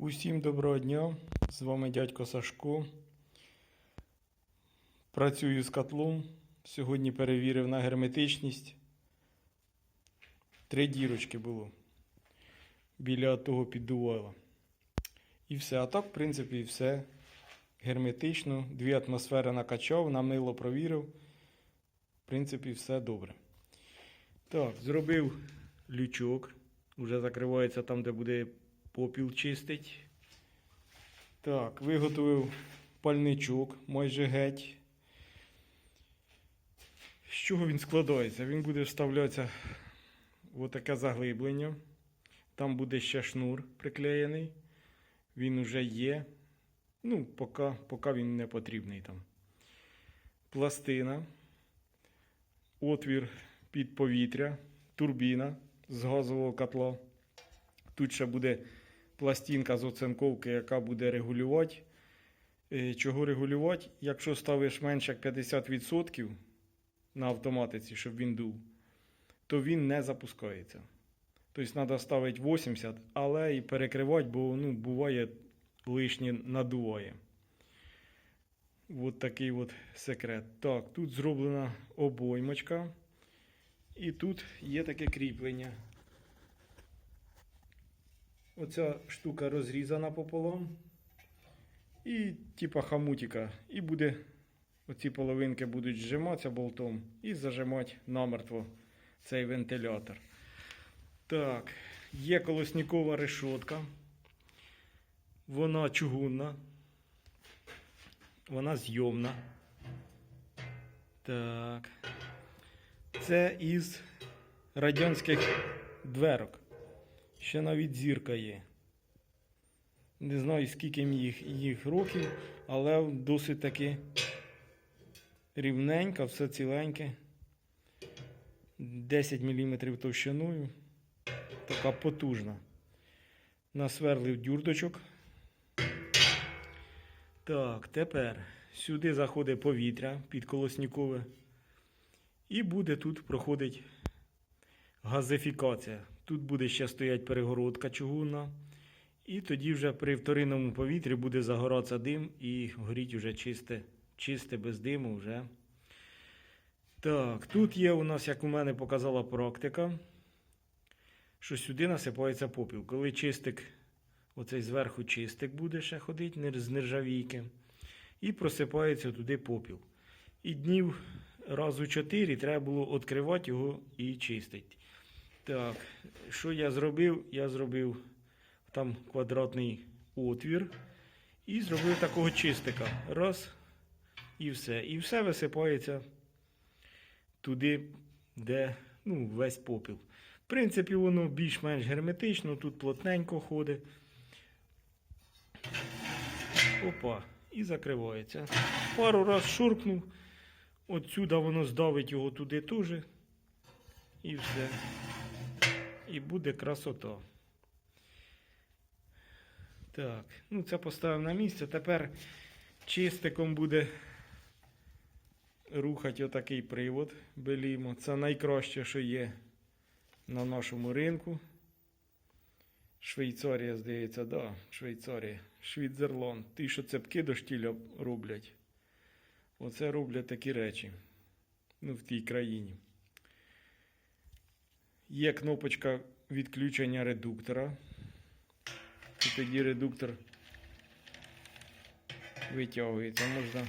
Усім доброго дня! З вами дядько Сашко. Працюю з котлом. Сьогодні перевірив на герметичність. Три дірочки було біля того піддувала. І все. А так, в принципі, все герметично. Дві атмосфери накачав, на мило провірив. В принципі, все добре. Так, зробив лючок. Уже закривається там, де буде попіл чистить. Так, виготовив пальничок майже геть. З чого він складається? Він буде вставлятися в отаке заглиблення. Там буде ще шнур приклеєний. Він вже є. Ну, поки, поки він не потрібний там. Пластина, отвір під повітря, турбіна з газового котла. Тут ще буде пластинка з оцинковки, яка буде регулювати. Е, Чого регулювати? Якщо ставиш менше як 50% на автоматиці, щоб він дув, то він не запускається. Тобто треба ставити 80, але і перекривати, бо ну, буває лишнє надуває. От такий от секрет. Так, тут зроблена обоймочка. І тут є таке кріплення. Оця штука розрізана пополам. І типа хамутика. І буде оці половинки будуть зжиматися болтом і зажимати намертво цей вентилятор. Так, є колоснікова решотка. Вона чугунна. Вона зйомна. Так. Це із радянських дверок. Ще навіть зірка є. Не знаю, скільки їх, їх років, але досить таки рівненька, все ціленьке. 10 мм товщиною. Така потужна. Насверлив дюрдочок. Так, тепер сюди заходить повітря підколоснікове. І буде тут проходить газифікація. Тут буде ще стоять перегородка чугунна. І тоді вже при вторинному повітрі буде загоратися дим і горіть вже чисте, чисте без диму вже. Так, тут є у нас, як у мене показала практика, що сюди насипається попіл. Коли чистик, оцей зверху чистик буде ще ходити з нержавійки, і просипається туди попіл. І днів раз у чотири треба було відкривати його і чистити. Так, що я зробив? Я зробив там квадратний отвір і зробив такого чистика. Раз, і все. І все висипається туди, де ну, весь попіл. В принципі, воно більш-менш герметично, тут плотненько ходить. Опа, і закривається. Пару раз шуркнув. Отсюди воно здавить його туди теж. І все. І буде красота. Так, ну це поставив на місце. Тепер чистиком буде рухати отакий привод Белімо. Це найкраще, що є на нашому ринку. Швейцарія, здається, да, Швейцарія. Швейцерланд. Ті, що цепки до штіля роблять. Оце роблять такі речі. Ну, в тій країні. Є кнопочка відключення редуктора. І тоді редуктор витягується. Можна.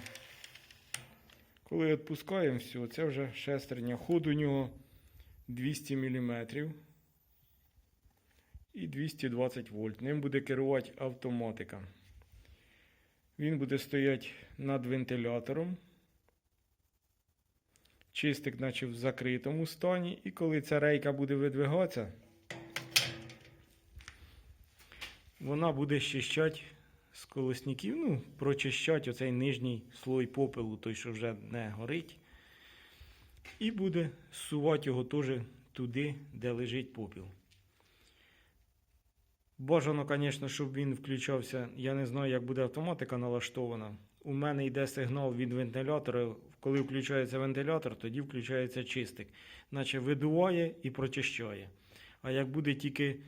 Коли відпускаємо все, це вже шестерня. Ход у нього 200 мм і 220 вольт. Ним буде керувати автоматика. Він буде стояти над вентилятором. Чистик, наче в закритому стані. І коли ця рейка буде видвигатися, вона буде щищати з колосників, ну, прочищати оцей нижній слой попелу, той, що вже не горить. І буде сувати його теж туди, де лежить попіл. Бажано, звісно, щоб він включався. Я не знаю, як буде автоматика налаштована. У мене йде сигнал від вентилятора. Коли включається вентилятор, тоді включається чистик. Наче видуває і прочищає. А як буде тільки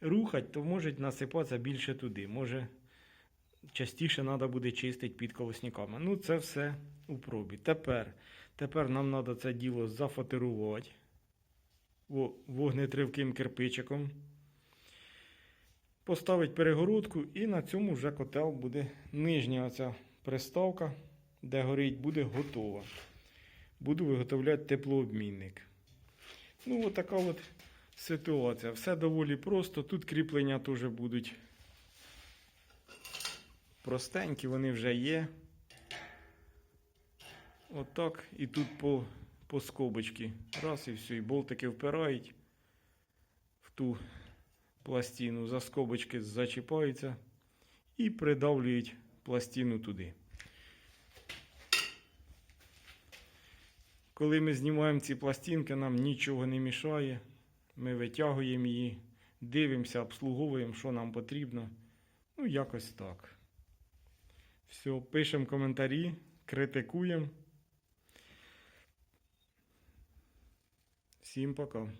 рухати, то може насипатися більше туди. Може частіше треба буде чистити під колосниками. Ну, це все у пробі. Тепер, тепер нам треба це діло зафотирувати во- вогнетривким кирпичиком. Поставити перегородку і на цьому вже котел буде нижня оця приставка, де горить, буде готова. Буду виготовляти теплообмінник. Ну, от така от ситуація. Все доволі просто. Тут кріплення теж будуть простенькі, вони вже є. Отак. І тут по, по скобочці. Раз і все. І болтики впирають в ту пластину, за скобочки зачіпаються і придавлюють пластину туди. Коли ми знімаємо ці пластинки, нам нічого не мішає. Ми витягуємо її, дивимося, обслуговуємо, що нам потрібно. Ну, якось так. Все, пишемо коментарі, критикуємо. Всім пока.